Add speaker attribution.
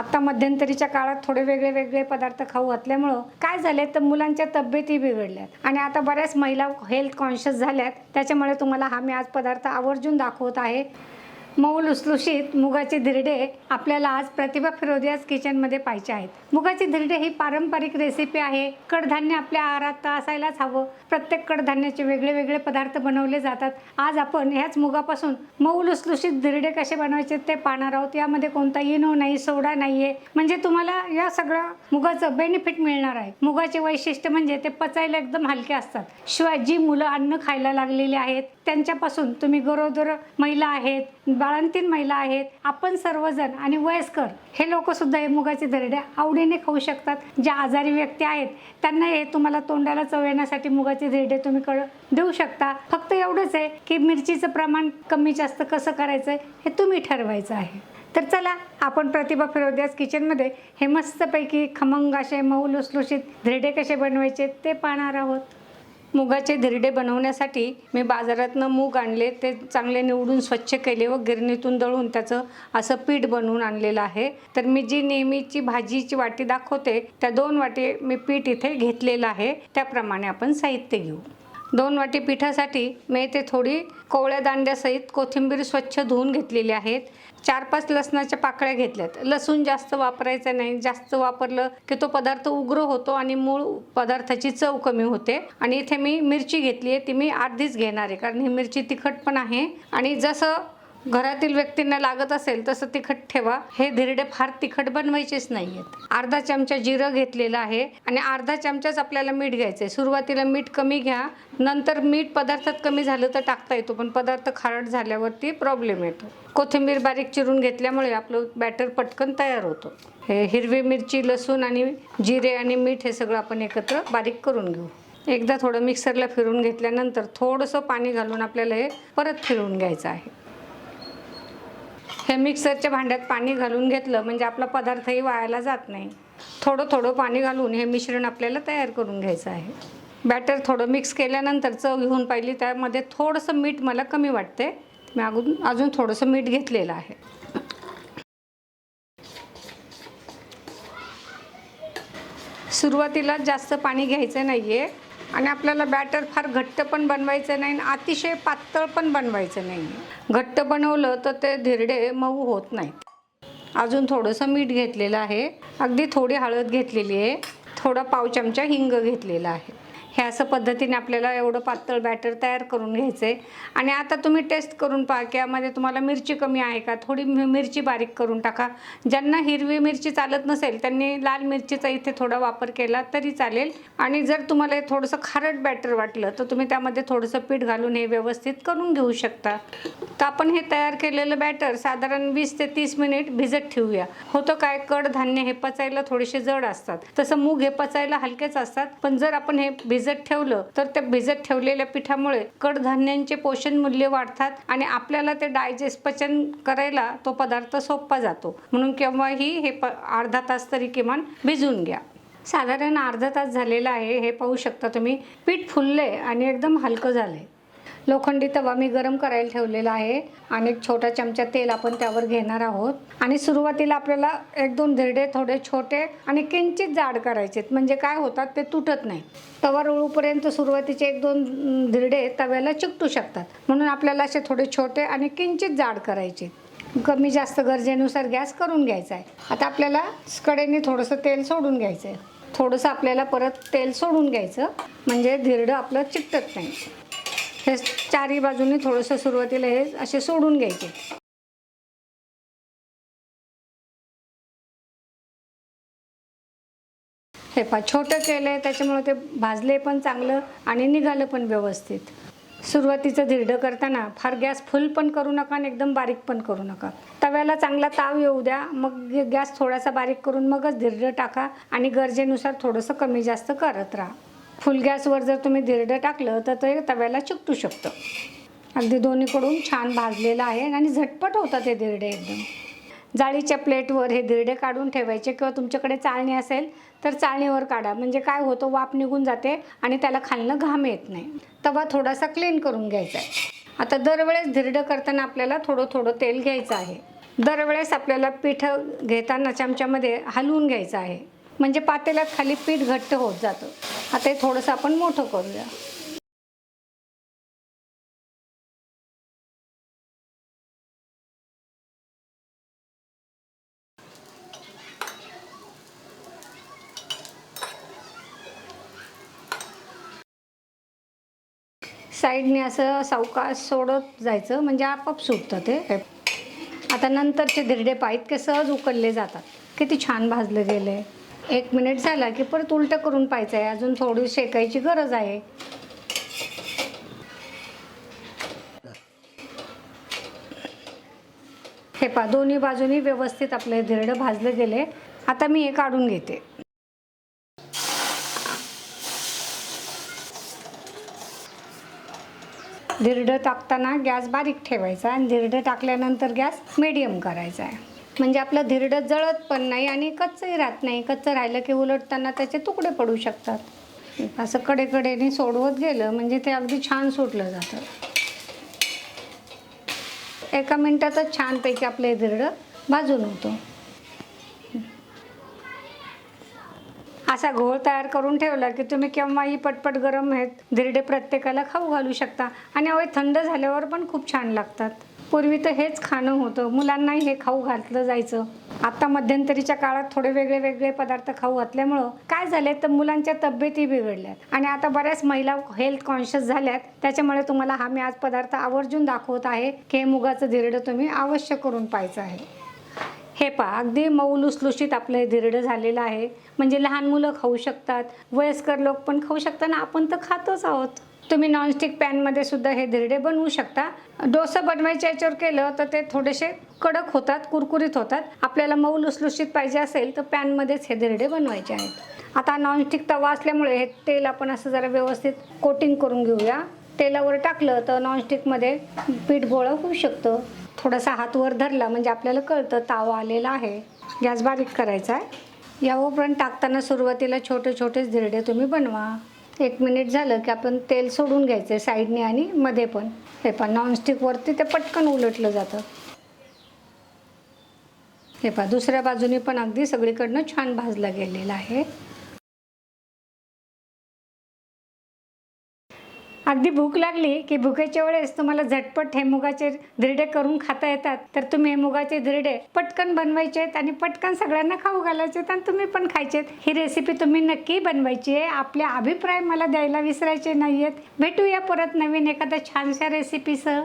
Speaker 1: आता मध्यंतरीच्या काळात थोडे वेगळे वेगळे पदार्थ खाऊ घातल्यामुळं काय झाले तर मुलांच्या तब्येती बिघडल्यात. आणि आता बऱ्याच महिला हेल्थ कॉन्शियस झाल्यात. त्याच्यामुळे तुम्हाला हा मी आज पदार्थ आवर्जून दाखवत आहे. मऊ लुसलुशीत मुगाचे धिरडे आपल्याला आज प्रतिभा फिरोदियाज किचनमध्ये पाहिजे आहेत. मुगाचे धिरडे ही पारंपरिक रेसिपी आहे. कडधान्य आपल्या आहारात असायलाच हवं. प्रत्येक कडधान्याचे वेगळे वेगळे पदार्थ बनवले जातात. आज आपण ह्याच मुगापासून मऊ लुसलुशीत धिरडे कसे बनवायचे ते पाहणार आहोत. यामध्ये कोणता इनो नाही सोडा नाही आहे म्हणजे तुम्हाला या सगळ्या मुगाचं बेनिफिट मिळणार आहे. मुगाचे वैशिष्ट्य म्हणजे ते पचायला एकदम हलके असतात. शिवाय जी मुलं अन्न खायला लागलेली आहेत त्यांच्यापासून तुम्ही गरोदर महिला आहेत बाळंतीन महिला आहेत आपण सर्वजण आणि वयस्कर हे लोक सुद्धा हे मुगाचे धिरडे आवडीने खाऊ शकतात. ज्या आजारी व्यक्ती आहेत त्यांना हे तुम्हाला तोंडाला चव येण्यासाठी मुगाचे दरडे तुम्ही कळ देऊ शकता. फक्त एवढंच आहे की मिरचीचं प्रमाण कमी जास्त कसं करायचं हे तुम्ही ठरवायचं आहे. तर चला आपण प्रतिभा फिरोद्यास किचनमध्ये हे मस्तपैकी खमंग असे मऊ लुसलुशीत धिरडे कसे बनवायचे ते पाहणार आहोत. मुगाचे धिरडे बनवण्यासाठी मी बाजारातनं मूग आणले ते चांगले निवडून स्वच्छ केले व गिरणीतून दळून त्याचं असं पीठ बनवून आणलेलं आहे. तर मी जी नेहमीची भाजीची वाटी दाखवते त्या दोन वाटी मी पीठ इथे घेतलेलं आहे. त्याप्रमाणे आपण साहित्य घेऊ. दोन वाटी पिठासाठी मी ते थोडी कोवळ्या दांड्यासहित कोथिंबीर स्वच्छ धुवून घेतलेली आहेत. चार पाच लसणाच्या पाकळ्या घेतल्यात. लसूण जास्त वापरायचं नाही. जास्त वापरलं की तो पदार्थ उग्र होतो आणि मूळ पदार्थाची चव कमी होते. आणि इथे मी मिरची घेतली आहे. ती मी अर्धीच घेणार आहे. कारण ही मिरची तिखट पण आहे. आणि जसं घरातील व्यक्तींना लागत असेल तसं तिखट ठेवा. हे धिरडे फार तिखट बनवायचेच नाही आहेत अर्धा चमचा जिरं घेतलेलं आहे आणि अर्धा चमचाच आपल्याला मीठ घ्यायचं आहे सुरुवातीला मीठ कमी घ्या. नंतर मीठ पदार्थात कमी झालं तर टाकता येतो पण पदार्थ खारट झाल्यावरती प्रॉब्लेम येतो. कोथिंबीर बारीक चिरून घेतल्यामुळे आपलं बॅटर पटकन तयार होतं. हे हिरवी मिरची लसूण आणि जिरे आणि मीठ हे सगळं आपण एकत्र बारीक करून घेऊ. एकदा थोडं मिक्सरला फिरून घेतल्यानंतर थोडंसं पाणी घालून आपल्याला हे परत फिरून घ्यायचं आहे. हे मिक्सरच्या भांड्यात पाणी घालून घेतलं म्हणजे आपला पदार्थही वायाला जात नाही. थोडं थोडं पाणी घालून हे मिश्रण आपल्याला तयार करून घ्यायचं आहे. बॅटर थोडं मिक्स केल्यानंतर चव घेऊन पाहिली त्यामध्ये थोडंसं मीठ मला कमी वाटते मी अजून अजून थोडंसं मीठ घेतलेलं आहे. सुरुवातीला जास्त पाणी घ्यायचं नाही आहे आणि आपल्याला बॅटर फार घट्ट पण बनवायचं नाही आणि अतिशय पातळ पण बनवायचं नाही. घट्ट बनवलं तर ते धिरडे मऊ होत नाहीत. अजून थोडंसं मीठ घेतलेलं आहे. अगदी थोडी हळद घेतलेली आहे. थोडा पाव चमचा हिंग घेतलेला आहे. हे असं पद्धतीने आपल्याला एवढं पातळ बॅटर तयार करून घ्यायचं आहे आणि आता तुम्ही टेस्ट करून पहा की यामध्ये तुम्हाला मिरची कमी आहे का? थोडी मि- मिरची बारीक करून टाका. ज्यांना हिरवी मिरची चालत नसेल त्यांनी लाल मिरचीचा इथे थोडा वापर केला तरी चालेल. आणि जर तुम्हाला हे थोडंसं खारट बॅटर वाटलं तर तुम्ही त्यामध्ये थोडंसं पीठ घालून हे व्यवस्थित करून घेऊ शकता. तर आपण हे तयार केलेलं बॅटर साधारण वीस ते तीस मिनिट भिजत ठेवूया. होतं काय? कडधान्य हे पचायला थोडेसे जड असतात. तसं मूग हे पचायला हलकेच असतात. पण जर आपण हे भिजत ठेवलं तर त्या भिजत ठेवलेल्या पिठामुळे कडधान्यांचे पोषण मूल्य वाढतात आणि आपल्याला ते डायजेस्ट पचन करायला तो पदार्थ सोपा जातो. म्हणून केव्हाही हे प अर्धा तास तरी किमान भिजून घ्या. साधारण अर्धा तास झालेला आहे हे पाहू शकता तुम्ही. पीठ फुलले आणि एकदम हलकं झालंय. लोखंडी तवा मी गरम करायला ठेवलेला आहे आणि एक छोटा चमचा तेल आपण त्यावर घेणार आहोत. आणि सुरुवातीला आपल्याला एक दोन धिरडे थोडे छोटे आणि किंचित जाड करायचे म्हणजे काय होतात ते तुटत नाही. तवा रुळूपर्यंत सुरुवातीचे एक दोन धिरडे तव्याला चिकटू शकतात. म्हणून आपल्याला असे थोडे छोटे आणि किंचित जाड करायचे. कमी जास्त गरजेनुसार गॅस करून घ्यायचा आहे. आता आपल्याला कडेने थोडंसं तेल सोडून घ्यायचं आहे थोडंसं आपल्याला परत तेल सोडून घ्यायचं. म्हणजे धिरडं आपलं चिकटत नाही. हे चारी बाजूनी थोडंसं सुरुवातीला हे असे सोडून घ्यायचे. हे पा छोटं केलं आहे त्याच्यामुळे ते भाजले पण चांगलं आणि निघालं पण व्यवस्थित. सुरुवातीचं धिरडं करताना फार गॅस फुल पण करू नका आणि एकदम बारीक पण करू नका. तव्याला चांगला ताव येऊ द्या मग गॅस थोडासा बारीक करून मगच धिरडं टाका आणि गरजेनुसार थोडंसं कमी जास्त करत राहा. फुल गॅसवर जर तुम्ही धिरडं टाकलं तर ते तव्याला चिकटू शकतं. अगदी दोन्हीकडून छान भाजलेलं आहे आणि झटपट होतात हे धिरडे एकदम. जाळीच्या प्लेटवर हे धिरडे काढून ठेवायचे किंवा तुमच्याकडे चाळणी असेल तर चाळणीवर काढा. म्हणजे काय होतं वाफ निघून जाते आणि त्याला खालनं घाम येत नाही. तवा थोडासा क्लीन करून घ्यायचा आहे. आता दरवेळेस धिरडं करताना आपल्याला थोडं थोडं तेल घ्यायचं आहे. दरवेळेस आपल्याला पीठ घेताना चमच्यामध्ये हलवून घ्यायचं आहे. म्हणजे पातेल्यात खाली पीठ घट्ट होत जातं. आता हे थोडंसं आपण मोठं करूया. साईडने असं सावकाश सोडत जायचं म्हणजे आपाप सुटतं ते. आता नंतरचे धिरडे पाय इतके सहज उकलले जातात. किती छान भाजले गेले. एक मिनिट झाला की परत उलटं करून पाहायचं आहे अजून थोडी शेकायची गरज आहे. हे पा दोन्ही बाजूनी व्यवस्थित आपले धिरडं भाजले गेले. आता मी हे काढून घेते. धिरडं टाकताना गॅस बारीक ठेवायचा आणि धिरडं टाकल्यानंतर गॅस मिडियम करायचा आहे. म्हणजे आपलं धिरडं जळत पण नाही आणि कच्चंही राहत नाही. कच्चं राहिलं की उलटताना त्याचे तुकडे पडू शकतात. असं कडेकडेने सोडवत गेलं म्हणजे ते अगदी छान सुटलं जातं. एका मिनटातच छानपैकी आपलं हे धिरडं भाजून होतं. असा घोळ तयार करून ठेवला की तुम्ही केव्हाही पटपट गरम आहेत धिरडे प्रत्येकाला खाऊ घालू शकता. आणि अवय थंड झाल्यावर पण खूप छान लागतात. पूर्वी तर हेच खाणं होतं. मुलांनाही हे खाऊ घातलं जायचं. आता मध्यंतरीच्या काळात थोडे वेगळे वेगळे पदार्थ खाऊ घातल्यामुळं काय झाले तर मुलांच्या तब्येती बिघडल्यात. आणि आता बऱ्याच महिला हेल्थ कॉन्शियस झाल्यात. त्याच्यामुळे तुम्हाला हा मी आज पदार्थ आवर्जून दाखवत आहे. की हे मुगाचं धिरडं तुम्ही अवश्य करून पाहायचं आहे. हे पहा अगदी मऊ लुसलुशीत आपलं हे धिरडं झालेलं आहे. म्हणजे लहान मुलं खाऊ शकतात. वयस्कर लोक पण खाऊ शकतात ना आपण तर खातोच आहोत. तुम्ही नॉनस्टिक पॅनमध्ये सुद्धा हे धिरडे बनवू शकता. डोसा बनवायच्या याच्यावर केलं तर ते थोडेसे कडक होतात कुरकुरीत होतात. आपल्याला मऊ लुसलुशीत पाहिजे असेल तर पॅनमध्येच हे धिरडे बनवायचे आहेत. आता नॉनस्टिक तवा असल्यामुळे हे तेल आपण असं जरा व्यवस्थित कोटिंग करून घेऊया. तेलावर टाकलं तर नॉनस्टिकमध्ये पीठ गोळं होऊ शकतं. थोडासा हात वर धरला म्हणजे आपल्याला कळतं तावा आलेला आहे. गॅस बारीक करायचा आहे. यावरपर्यंत टाकताना सुरुवातीला छोटे छोटेच धिरडे तुम्ही बनवा. एक मिनिट झालं की आपण तेल सोडून घ्यायचं आहे साईडने आणि मध्ये पण. हे पण नॉनस्टिकवरती ते पटकन उलटलं जातं. हे पहा दुसऱ्या बाजूने पण अगदी सगळीकडनं छान भाजला गेलेला आहे. अगदी भूक लागली की भुकेच्या वेळेस तुम्हाला झटपट हे मुगाचे धिरडे करून खाता येतात. तर तुम्ही हे मुगाचे धिरडे पटकन बनवायचे आहेत आणि पटकन सगळ्यांना खाऊ घालायचे आहेत आणि तुम्ही पण खायचे आहेत ही रेसिपी तुम्ही नक्की बनवायची आहे. आपले अभिप्राय मला द्यायला विसरायचे नाही आहेत भेटूया परत नवीन एखाद्या छानशा रेसिपीसह